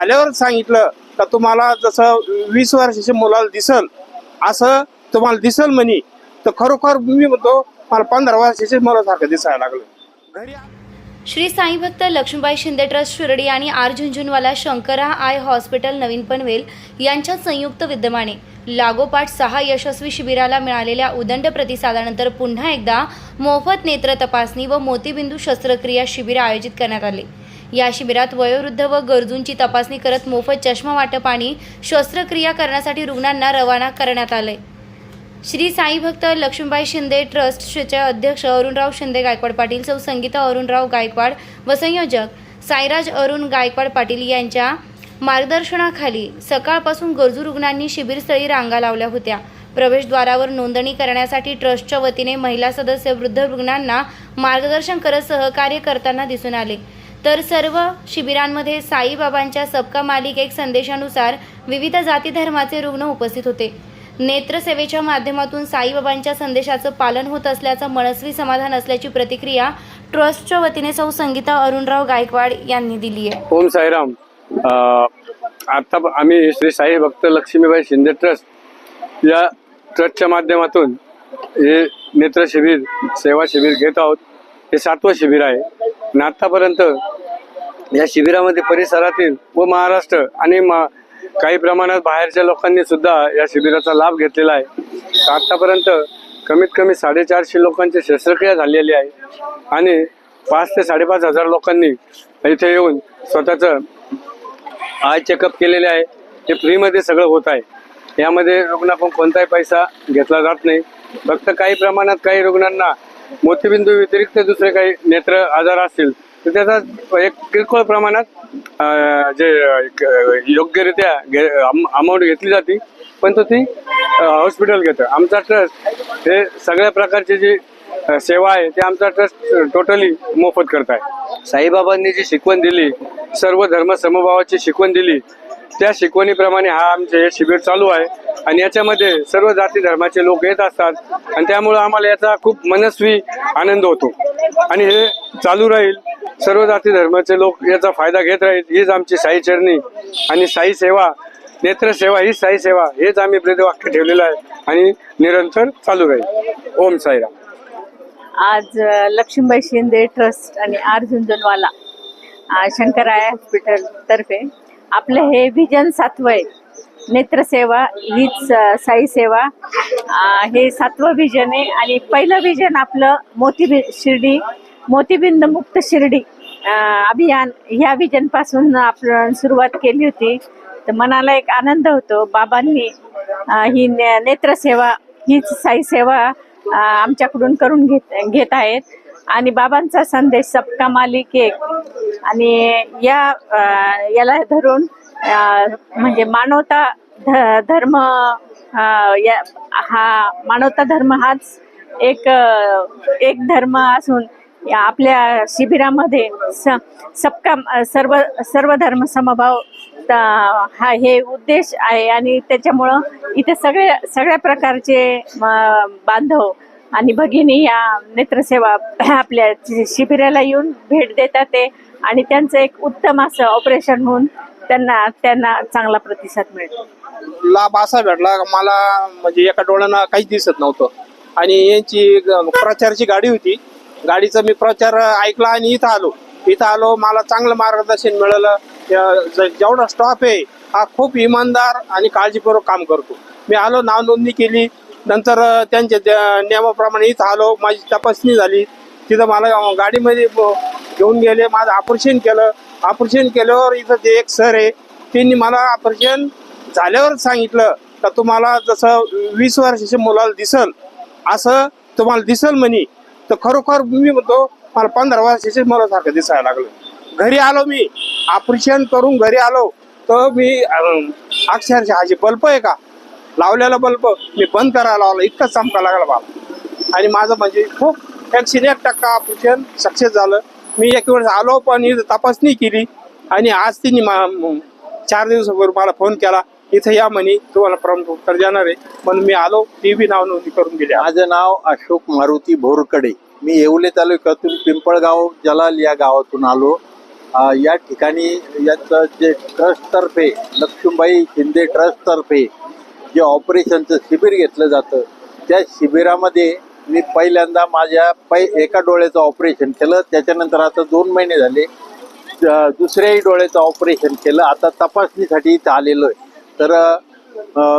झाल्यावर सांगितलं का तुम्हाला जसं वीस वर्षाच्या मुलाला दिसल असं तुम्हाला दिसल म्हणे तर खरोखर मी म्हणतो मला पंधरा वर्षाच्या मुलासारखं दिसायला लागलं. घरी श्री साई भक्त लक्ष्मीबाई शिंदे ट्रस्ट शिर्डी आणि R Jhunjhunwala Shankara eye hospital नवीन पनवेल यांच्या संयुक्त विद्यमाने लागोपाठ सहा यशस्वी शिबिराला मिळालेल्या उदंड प्रतिसादानंतर पुन्हा एकदा मोफत नेत्र तपासणी व मोतीबिंदू शस्त्रक्रिया शिबिर आयोजित करण्यात आले. या शिबिरात वयोवृद्ध व गरजूंची तपासणी करत मोफत चष्मा वाटप आणि शस्त्रक्रिया करण्यासाठी रुग्णांना रवाना करण्यात आले. श्री साई भक्त लक्ष्मीबाई शिंदे ट्रस्टचे अध्यक्ष अरुणराव शिंदे गायकवाड पाटील सौ संगीता अरुणराव गायकवाड व संयोजक साईराज अरुण गायकवाड पाटील यांच्या मार्गदर्शनाखाली सकाळपासून गरजू रुग्णांनी शिबिरस्थळी रांगा लावल्या होत्या. प्रवेशद्वारावर नोंदणी करण्यासाठी ट्रस्टच्या वतीने महिला सदस्य वृद्ध रुग्णांना मार्गदर्शन करत सहकार्य करताना दिसून आले. तर सर्व शिबिरांमध्ये साईबाबांच्या सबका मालिक एक संदेशानुसार विविध जाती धर्माचे रुग्ण उपस्थित होते. नेत्रसेवेच्या माध्यमातून साईबाबांच्या संदेशाचं पालन होत असल्याचं मनस्वी समाधान असल्याची प्रतिक्रिया ट्रस्टच्या वतीने सौ संगीता अरुणराव गायकवाड यांनी दिली आहे. ओम साईराम. आता आम्ही श्री साई भक्त लक्ष्मीबाई शिंदे ट्रस्ट या ट्रस्टच्या माध्यमातून हे नेत्र शिबिर सेवा शिबिर घेत आहोत. हे सातवं शिबिर आहे. आतापर्यंत या शिबिरामध्ये परिसरातील व महाराष्ट्र आणि मा काही प्रमाणात बाहेरच्या लोकांनी सुद्धा या शिबिराचा लाभ घेतलेला आहे. तर आतापर्यंत कमीत कमी साडेचारशे लोकांची शस्त्रक्रिया झालेली आहे. आणि पाच ते साडेपाच हजार लोकांनी इथे येऊन स्वतःचं आय चेकअप केलेले आहे. ते फ्रीमध्ये सगळं होत आहे. यामध्ये रुग्णाकडून कोणताही पैसा घेतला जात नाही. फक्त काही प्रमाणात काही रुग्णांना मोतीबिंदू व्यतिरिक्त दुसरे काही नेत्र आजार असतील तर त्याचा एक किरकोळ प्रमाणात जे योग्यरित्या घे योग्यरित्या अमाऊंट घेतली जाते पण तो ती हॉस्पिटल घेतं. आमचा ट्रस्ट हे सगळ्या प्रकारची जी सेवा आहे ते आमचा ट्रस्ट टोटली मोफत करत आहे. साईबाबांनी जी शिकवण दिली सर्व धर्म समभावाची शिकवण दिली त्या शिकवणीप्रमाणे हा आमचे हे शिबिर चालू आहे. आणि याच्यामध्ये सर्व जाती धर्माचे लोक येत असतात. आणि त्यामुळं आम्हाला याचा खूप मनस्वी आनंद होतो. आणि हे चालू राहील. सर्व जाती धर्माचे लोक याचा फायदा घेत राहील. हीच आमची साई चरणी आणि साई सेवा नेत्र सेवा हीच साई सेवा हेच आम्ही ब्रेदवाक्य ठेवलेलं आहे. आणि निरंतर चालू राहील. ओम साईराम. आज लक्ष्मीबाई शिंदे ट्रस्ट आणि अर्जुन जनवाला अ, शंकराय हॉस्पिटल तर्फे आपलं हे विजन सातवं आहे नेत्रसेवा हीच साई सेवा हे सातवं विजन आहे. आणि पहिलं विजन आपलं मोती शिर्डी मोतीबिंद मुक्त शिर्डी अभियान ह्या विजनपासून आपण सुरुवात केली होती. तर मनाला एक आनंद होतो. बाबांनी ही ने- नेत्रसेवा हीच साई सेवा आमच्याकडून करून घेत घेत आहेत. आणि बाबांचा संदेश सबका मालिक एक. आणि या याला धरून म्हणजे मानवता ध- धर्म या हा मानवता धर्म हाच एक एक धर्म असून या आपल्या शिबिरामध्ये स सबका सर्व सर्व धर्म समभाव हा हे उद्देश आहे. आणि त्याच्यामुळं इथे सगळे सगळ्या प्रकारचे म, बांधव आणि भगिनी या नेत्रसेवा आपल्या शि- शिबिराला येऊन भेट देतात ते. आणि त्यांचं एक उत्तम असं ऑपरेशन होऊन त्यांना त्यांना चांगला प्रतिसाद मिळतो. लाभ असा भेटला मला म्हणजे एका डोळ्यानं काहीच दिसत नव्हतं. आणि यांची ग- प्रचारची गाडी होती. गाडीचा मी प्रचार ऐकला आणि इथं आलो. इथं आलो मला चांगलं मार्गदर्शन मिळालं. जेवढा स्टाफ आहे हा खूप इमानदार आणि काळजीपूर्वक काम करतो. मी आलो नाव नोंदणी केली. नंतर त्यांच्या त्या नियमाप्रमाणे इथं आलो माझी तपासणी झाली. तिथं मला गाडीमध्ये घेऊन गेले माझं ऑपरेशन केलं. ऑपरेशन केल्यावर इथं ते एक सर आहे त्यांनी मला ऑपरेशन झाल्यावर सांगितलं का तुम्हाला जसं वीस वर्षाच्या मुलाला दिसल असं तुम्हाला दिसल म्हणे. तर खरोखर मी म्हणतो मला पंधरा वर्षाच्या मुलासारखं दिसायला लागलं. घरी आलो मी. ऑपरेशन करून घरी आलो. तर मी अक्षरशः हाजी बल्प आहे का? लावलेला बल्ब मी बंद करायला लावला इतकं चमका लागला मला. आणि माझं म्हणजे खूप एकशे एक टक्का ऑपरेशन सक्सेस झालं. मी एक वेळेस आलो पण इथं तपासणी केली. आणि आज तिने मा- चार दिवसापूर्वी मला फोन केला इथं या म्हणे तुम्हाला प्रमुख उत्तर देणार आहे. म्हणून मी आलो ती बी नाव नोंदणी करून गेली माझं नाव अशोक मारुती भोरकडे. मी येवले तालुक्यातून पिंपळगाव जलाल या गावातून आलो. या ठिकाणी याचं जे ट्रस्टतर्फे लक्ष्मीबाई शिंदे ट्रस्टतर्फे जे ऑपरेशनचं शिबिर घेतलं जातं त्या शिबिरामध्ये मी पहिल्यांदा माझ्या पै एका डोळ्याचं ऑपरेशन केलं त्याच्यानंतर आता दोन महिने झाले दुसऱ्याही डोळ्याचं ऑपरेशन केलं आता तपासणीसाठी इथं आलेलो आहे. तर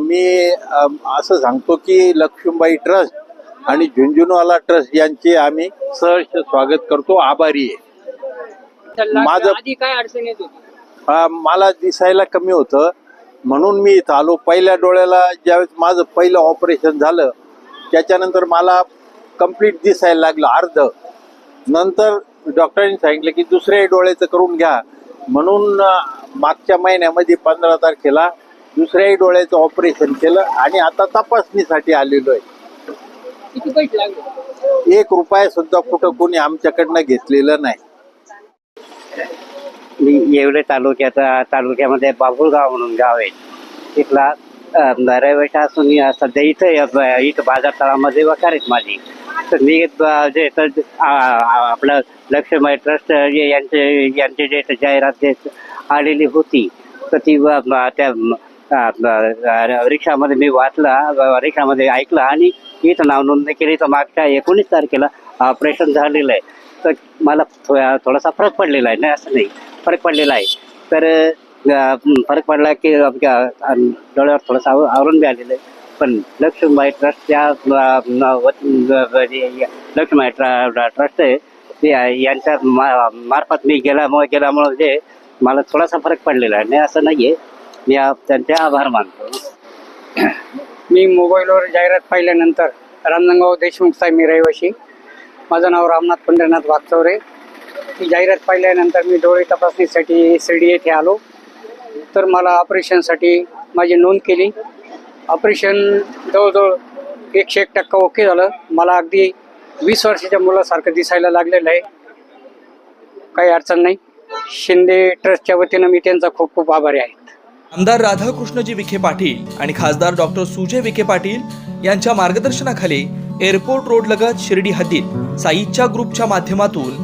मी असं सांगतो की लक्ष्मीबाई ट्रस्ट आणि झुंझुनवाला ट्रस्ट यांचे आम्ही सहर्ष स्वागत करतो आभारी आहे. माझं काय अडचण येत मला दिसायला कमी होतं म्हणून मी इथं आलो. पहिल्या डोळ्याला ज्यावेळेस माझं पहिलं ऑपरेशन झालं त्याच्यानंतर मला कंप्लीट दिसायला लागलं अर्ध. नंतर डॉक्टरांनी सांगितलं की दुसऱ्याही डोळ्याचं करून घ्या. म्हणून मागच्या महिन्यामध्ये पंधरा तारखेला दुसऱ्याही डोळ्याचं ऑपरेशन केलं आणि आता तपासणीसाठी आलेलो आहे. एक रुपया सुद्धा कुठं कोणी आमच्याकडनं घेतलेलं नाही. मी येवले तालुक्याचा तालुक्यामध्ये बाबुळगाव म्हणून गाव आहे. तिथला अं, असून मी सध्या इथं इथं बाजार तळामध्ये वकार आहेत माझी. तर मी जे तर आपलं लक्ष्मय ट्रस्ट यांचे यांचे जे जाहिरात जे आलेली होती तर ती त्या रिक्षामध्ये मी वाचला रिक्षामध्ये ऐकलं आणि इथं नाव नोंदणी केली. तर मागच्या एकोणीस तारखेला ऑपरेशन झालेलं आहे. तर मला थोडासा फरक पडलेला आहे नाही असं नाही. फरक पडलेला आहे. तर फरक पडला की आमच्या डोळ्यावर थोडंसं आव- आवरून बी आलेलं आहे. पण लक्ष्मीबाई ट्रस्टच्या अं, लक्ष्मीबाई ट्र- ट्रस्ट आहे ते यांच्या मा- मार्फत मी गेल्यामुळे गेल्यामुळे जे मला थोडासा फरक पडलेला आहे. नाही असं नाही आहे मी त्यांचे आभार मानतो. मी मोबाईलवर जाहिरात पाहिल्यानंतर रामनंगाव देशमुख साहेब मी रहिवाशी. माझं नाव रामनाथ पंढरीनाथ वागचौरे ती जाहिरात पाहिल्यानंतर मी डोळे तपासणीसाठी शिर्डी येथे आलो. तर मला ऑपरेशनसाठी माझी नोंद केली. ऑपरेशन जवळजवळ एकशे एक टक्का ओके झालं. मला अगदी वीस वर्षाच्या मुलासारखं दिसायला लागलेलं आहे. काही अडचण नाही. शिंदे ट्रस्टच्या वतीनं मी त्यांचा खूप खूप आभारी आहे. आमदार राधाकृष्णजी विखे पाटील आणि खासदार डॉक्टर सुजय विखे पाटील यांच्या मार्गदर्शनाखाली एअरपोर्ट रोड लगत शिर्डी हद्दीत साईच्या ग्रुपच्या माध्यमातून